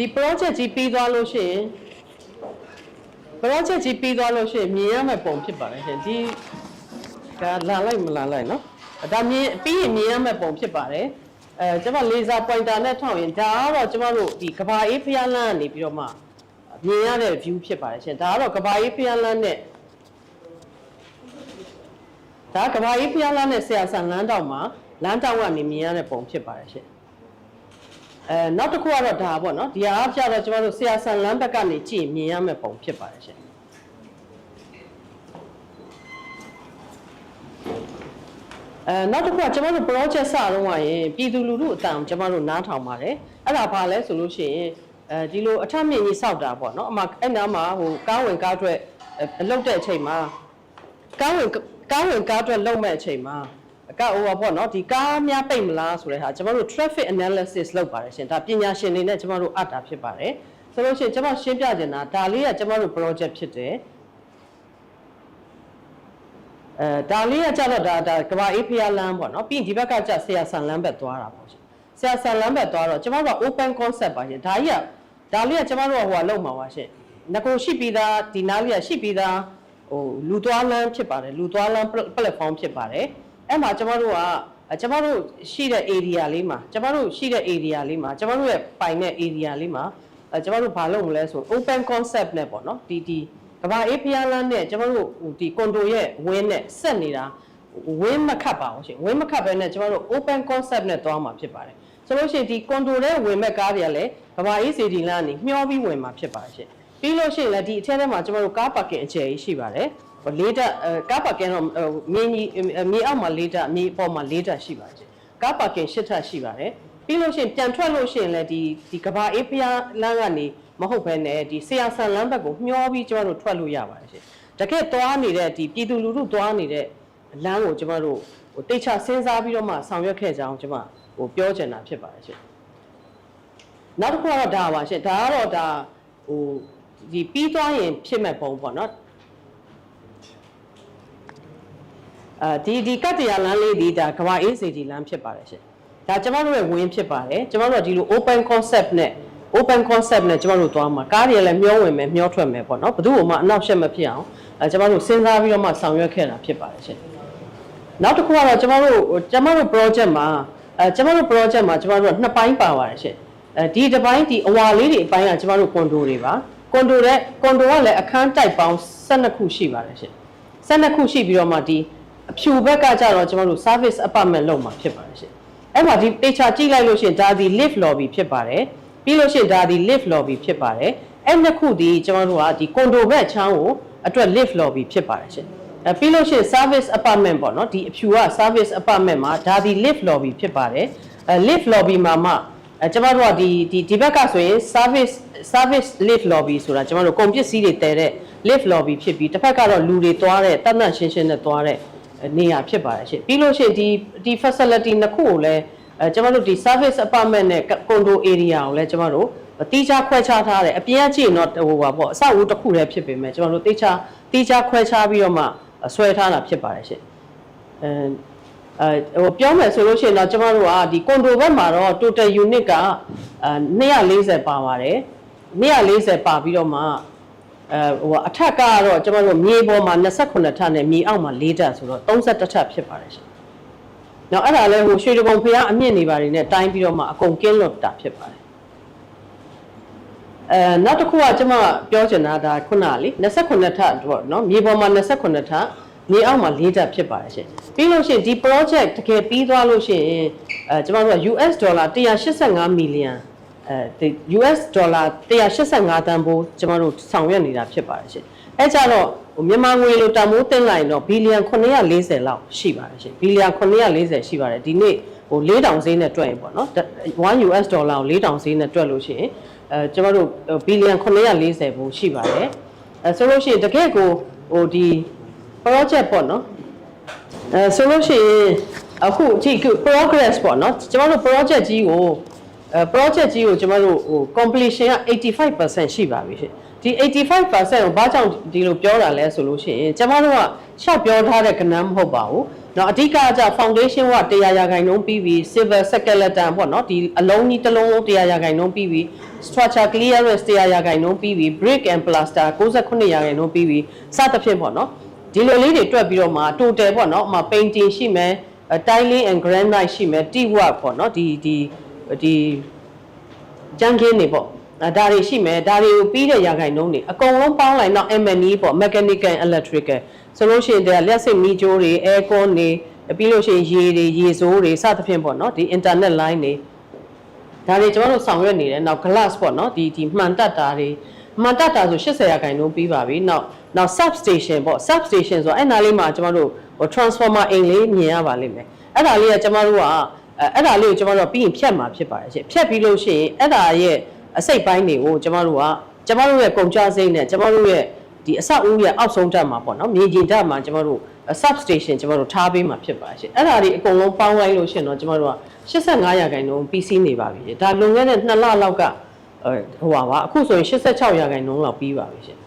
ဒီ project ကြီးပြီးသွားလို့ရှိရင် project ကြီးပြီးသွားလို့ရှိရင်မြင်ရမယ့်ပုံဖြစ်ပါတယ်ရှင်ဒီကလာလိုက်မလာလိုက်နော်ဒါမြင်ပြီးရင်မြင်ရမယ့်ပုံဖြစ်ပါတယ်အဲကျွန်မ laser pointer နဲ့ထောက်ရင်ဒါကတော့ကျွန်မတို့ဒီကဘာအေးဖျားလန်းကနေပြီးတော့မှမြင်ရတဲ့ view ဖြစ်ပါတယ်ရှင်ဒါကတော့ကဘာအေးဖျားလန်းနဲ့ဒါကဘာအေးဖျားလန်းနဲ့ဆရာဆန်လန်းတောင်မှာလမ်းတောင်ကနေမြင်ရတဲ့ပုံဖြစ်ပါတယ်ရှင် အဲနောက်တစ်ခုကတော့ဒါပေါ့နော်ဒီအားကြတော့ကျမတို့ဆရာဆန်လမ်းဘက်ကနေကြည့်ရင်မြင်ရမယ့်ပုံဖြစ်ပါတယ်ရှင်အဲနောက်တစ်ခုကကျမတို့ project စတော့ကရင်ပြည်သူလူထုအတန်ကျမတို့နားထောင်ပါတယ်အဲ့ဒါဘာလဲဆိုလို့ရှိရင်အဲဒီလိုအထက်မြင့်ကြီးစောက်တာပေါ့နော်အမအဲ့နားမှာဟိုကားဝင်ကားထွက်အလုပ်တဲ့အချိန်မှာကားဝင်ကားဝင်ကားအတွက်လုံမဲ့အချိန်မှာ အကဟိုပါပေါ့နော်ဒီကားများပိတ်မလားဆိုတဲ့ဟာကျွန်တော်တို့ traffic analysis လုပ်ပါတယ်ရှင်ဒါပညာရှင်တွေနဲ့ကျွန်တော်တို့အပ်တာဖြစ်ပါတယ်ဆိုလို့ရှိရင်ကျွန်တော်ရှင်းပြချင်တာဒါလေးကကျွန်တော်တို့ project ဖြစ်တယ်အဲဒါလေးကကြတော့ဒါဒါကဘာအေးဖျားလမ်းပေါ့နော်ပြီးရင်ဒီဘက်ကကြဆရာဆန်လမ်းဘက်သွားတာပေါ့ရှင်ဆရာဆန်လမ်းဘက်သွားတော့ကျွန်တော်တို့က open concept ပါရှင်ဒါကြီးကဒါလေးကကျွန်တော်တို့ကဟိုကလုံမှာပါရှင်ငကိုရှိပြီးသားဒီနားလေးကရှိပြီးသားဟိုလူသွားလမ်းဖြစ်ပါတယ်လူသွားလမ်း platform ဖြစ်ပါတယ် အဲ့မှာကျမတို့ကအဲကျမတို့ရှိတဲ့ area လေးမှာကျမတို့ရှိတဲ့ area လေးမှာကျမတို့ရဲ့ပိုင်တဲ့ area လေးမှာအဲကျမတို့ဘာလုပ်မလဲဆို open concept နဲ့ပေါ့နော်ဒီဒီကဘာအေးဖျားလမ်းနဲ့ကျမတို့ဟိုဒီ condo ရဲ့ win နဲ့ဆက်နေတာ win မခတ်ပါဘူးရှင် win မခတ်ပဲနဲ့ကျမတို့ open concept နဲ့သွားမှာဖြစ်ပါတယ်ဆိုလို့ရှိရင်ဒီ condo ရဲ့ဝင်မဲ့ကားတွေကလည်းကဘာအေးစီဒီလမ်းကနေမျောပြီးဝင်မှာဖြစ်ပါတယ်ရှင်ပြီးလို့ရှိရင်လည်းဒီအထက်ထဲမှာကျွန်တော်တို့ကားပါကင်အကျယ်ကြီးရှိပါတယ် ဟိုလေးတက်အဲကားပါကင်တော့ဟိုမြေကြီးမြေအောက်မှာလေးတက်မြေအပေါ်မှာလေးတက်ရှိပါတယ်ကားပါကင်ရှစ်ထပ်ရှိပါတယ်ပြီးလို့ရှိရင်ပြန်ထွက်လို့ရှိရင်လည်းဒီဒီကဘာအေးဖျားလမ်းကနေမဟုတ်ဘဲနဲ့ဒီဆရာဆန်လမ်းဘက်ကိုမျောပြီးကျွန်တော်တို့ထွက်လို့ရပါတယ်ရှင်တကယ်သွားနေတဲ့ဒီပြည်သူလူထုသွားနေတဲ့လမ်းကိုကျွန်တော်တို့ဟိုတိတ်ချစဉ်းစားပြီးတော့မှဆောင်ရွက်ခဲ့ကြအောင်ကျွန်မဟိုပြောချင်တာဖြစ်ပါတယ်ရှင်နောက်တစ်ခုကတော့ဒါပါရှင်ဒါကတော့ဒါဟိုဒီပြီးသွားရင်ဖြစ်မဲ့ပုံပေါ့နော် အာဒီဒီကတ္တရာလမ်းလေးဒီဒါကဘာအေးစီဒီလမ်းဖြစ်ပါတယ်ရှင်ဒါကျမတို့ရဲ့ဝင်းဖြစ်ပါတယ်ကျမတို့ကဒီလို open concept နဲ့ open concept နဲ့ကျမတို့သွားမှာကားတွေလည်းမျောဝင်မယ်မျောထွက်မယ်ပေါ့နော်ဘယ်သူ့မှအနောက်ရှက်မဖြစ်အောင်အဲကျမတို့စဉ်းစားပြီးတော့မှဆောင်ရွက်ခဲ့တာဖြစ်ပါတယ်ရှင်နောက်တစ်ခုကတော့ကျမတို့ကျမတို့ project မှာအဲကျမတို့ project မှာကျမတို့ကနှစ်ပိုင်းပါပါတယ်ရှင်အဲဒီတစ်ပိုင်းဒီအဝါလေးတွေအပိုင်းကကျမတို့ condo တွေပါကွန်ဒိုတဲ့ကွန်ဒိုကလည်းအခန်းတိုက်ပေါင်း12ခုရှိပါတယ်ရှင်12ခုရှိပြီးတော့မှဒီ အဖြူဘက်ကကြတော့ကျွန်တော်တို့ service apartment လောက်မှာဖြစ်ပါတယ်ရှင်အဲ့မှာဒီ picture ကြည့်လိုက်လို့ရှိရင်ဒါဒီ lift lobby ဖြစ်ပါတယ်ပြီးလို့ရှိရင်ဒါဒီ lift lobby ဖြစ်ပါတယ်အဲ့နှစ်ခုဒီကျွန်တော်တို့ကဒီကွန်ဒိုဘက်ချမ်းကိုအတွက် lift lobby ဖြစ်ပါတယ်ရှင်အဲပြီးလို့ရှိရင် service apartment ပေါ့နော်ဒီအဖြူက service apartment မှာဒါဒီ lift lobby ဖြစ်ပါတယ်အဲ lift lobby မှာမှအဲကျမတို့ကဒီဒီဒီဘက်ကဆိုရင် service service lift lobby ဆိုတာကျမတို့ကုန်ပစ္စည်းတွေတည်တဲ့ lift lobby ဖြစ်ပြီးတစ်ဖက်ကတော့လူတွေသွားတဲ့တတ်တတ်ရှင်းရှင်းနဲ့သွားတဲ့ နေရာဖြစ်ပါတယ်ရှင်ပြီးလို့ရှိရင်ဒီဒီ facility နှစ်ခုကိုလည်းအဲကျမတို့ဒီ service apartment နဲ့ condo area ကိုလည်းကျမတို့တီးခြားခွဲခြားထားတယ်အပြင်ကကြည့်ရင်တော့ဟိုပါပေါ့အဆောက်အဦတစ်ခုတည်းဖြစ်ပေမဲ့ကျမတို့တီးခြားတီးခြားခွဲခြားပြီးတော့မှဆွဲထားတာဖြစ်ပါတယ်ရှင်အဲအဲဟိုပြောမယ်ဆိုလို့ရှိရင်တော့ကျမတို့ကဒီ condo ဘက်မှာတော့ total unit ကအဲ240ပါပါတယ်240ပါပြီးတော့မှ အဲဟိုအထက်ကတော့ကျမတို့မြေပေါ်မှာ28ထပ်နဲ့မြေအောက်မှာ4ထပ်ဆိုတော့31ထပ်ဖြစ်ပါတယ်ရှင်။နောက်အဲ့ဒါလည်းဟိုရွှေတပုံဖျားအမြင့်နေပါတယ်နဲ့တိုင်းပြီးတော့မှအကုန်ကင်းလွတ်တာဖြစ်ပါတယ်။အဲနောက်တစ်ခုကကျမပြောချင်တာဒါခုနလေ28ထပ်ပေါ့နော်မြေပေါ်မှာ28ထပ်မြေအောက်မှာ၄ထပ်ဖြစ်ပါတယ်ရှင်။ပြီးလို့ရှိရင်ဒီ project တကယ်ပြီးသွားလို့ရှိရင်အဲကျမတို့က US ဒေါ်လာ185မီလီယံ အဲဒီ US ဒေါ်လာ185တန်ဖိုးကျမတို့ဆောင်ရွက်နေတာဖြစ်ပါတယ်ရှင်။အဲကြတော့ဟိုမြန်မာငွေလိုတန်ဖိုးတင်လိုက်တော့ဘီလီယံ940လောက်ရှိပါတယ်ရှင်။ဘီလီယံ940ရှိပါတယ်ဒီနေ့ဟို4000ဈေးနဲ့တွက်ရင်ပေါ့နော်1 US ဒေါ်လာကို4000ဈေးနဲ့တွက်လို့ရှိရင်အဲကျမတို့ဘီလီယံ940ဘူးရှိပါတယ်။အဲဆိုလို့ရှိရင်တကယ်ကိုဟိုဒီ project ပေါ့နော်အဲဆိုလို့ရှိရင်အခုကြည့် progress ပေါ့နော်ကျမတို့ project ကြီးကို အဲ project ကြီးကိုကျမတို့ဟို completion က85%ရှိပါပြီရှင်ဒီ85%ကိုဘာကြောင့်ဒီလိုပြောတာလဲဆိုလို့ရှိရင်ကျမတို့ကရှောက်ပြောထားတဲ့ကဏ္ဍမဟုတ်ပါဘူးနော်အဓိကက foundation က100ရာခိုင်နှုန်းပြီးပြီ silver skeleton ပေါ့နော်ဒီအလုံးကြီးတစ်လုံးလုံး100ရာခိုင်နှုန်းပြီးပြီ structure clearance 100ရာခိုင်နှုန်းပြီးပြီ brick and plaster 69ရာခိုင်နှုန်းပြီးပြီစသဖြင့်ပေါ့နော်ဒီလိုလေးတွေတွက်ပြီးတော့မှ total ပေါ့နော်ဥပမာ painting ရှိမယ်အဲ tiling and granite ရှိမယ် tea work ပေါ့နော်ဒီဒီ ဒီကြမ်းခင်းနေပေါ့အဲဒါတွေရှိမယ်ဒါတွေကိုပြီးတဲ့ရာခိုင်နှုန်းတွေအကုန်လုံးပေါင်းလိုက်တော့ M&E ပေါ့ mechanical and electrical ဆိုလို့ရှိရင်ဒါလျှက်စစ်မီးကြိုးတွေ aircon တွေပြီးလို့ရှိရင်ရေတွေရေစိုးတွေစသဖြင့်ပေါ့နော်ဒီ internet line တွေဒါတွေကျွန်တော်တို့ဆောင်ရွက်နေတယ်နောက် glass ပေါ့နော်ဒီဒီမှန်တက်တာတွေမှန်တက်တာဆို80ရာခိုင်နှုန်းပြီးပါပြီနောက်နောက် substation ပေါ့ substation ဆိုတော့အဲ့နားလေးမှာကျွန်တော်တို့ဟို transformer အိမ်လေးမြင်ရပါလိမ့်မယ်အဲ့ဒါလေးကကျွန်တော်တို့က အဲအဲ့ဒါလေးကိုကျွန်တော်တို့ကပြီးရင်ဖြတ်မှာဖြစ်ပါတယ်ရှင်ဖြတ်ပြီးလို့ရှိရင်အဲ့ဒါရဲ့အစိတ်ပိုင်းတွေကိုကျွန်တော်တို့ကကျွန်တော်တို့ရဲ့ကုန်ကြစိမ့်နဲ့ကျွန်တော်တို့ရဲ့ဒီအဆောက်အဦရဲ့အောက်ဆုံးတက်မှာပေါ့နော်မြေကြီးတက်မှာကျွန်တော်တို့ substation ကျွန်တော်တို့ထားပေးမှာဖြစ်ပါရှင်အဲ့ဒါတွေအကုန်လုံးပေါင်းလိုက်လို့ရှင်တော့ကျွန်တော်တို့က85ရာခိုင်နှုန်း PC နေပါပြီရှင်ဒါလွန်ခဲ့တဲ့2လလောက်ကအဲဟိုပါပါအခုဆိုရင်86ရာခိုင်နှုန်းလောက်ပြီးပါပြီရှင်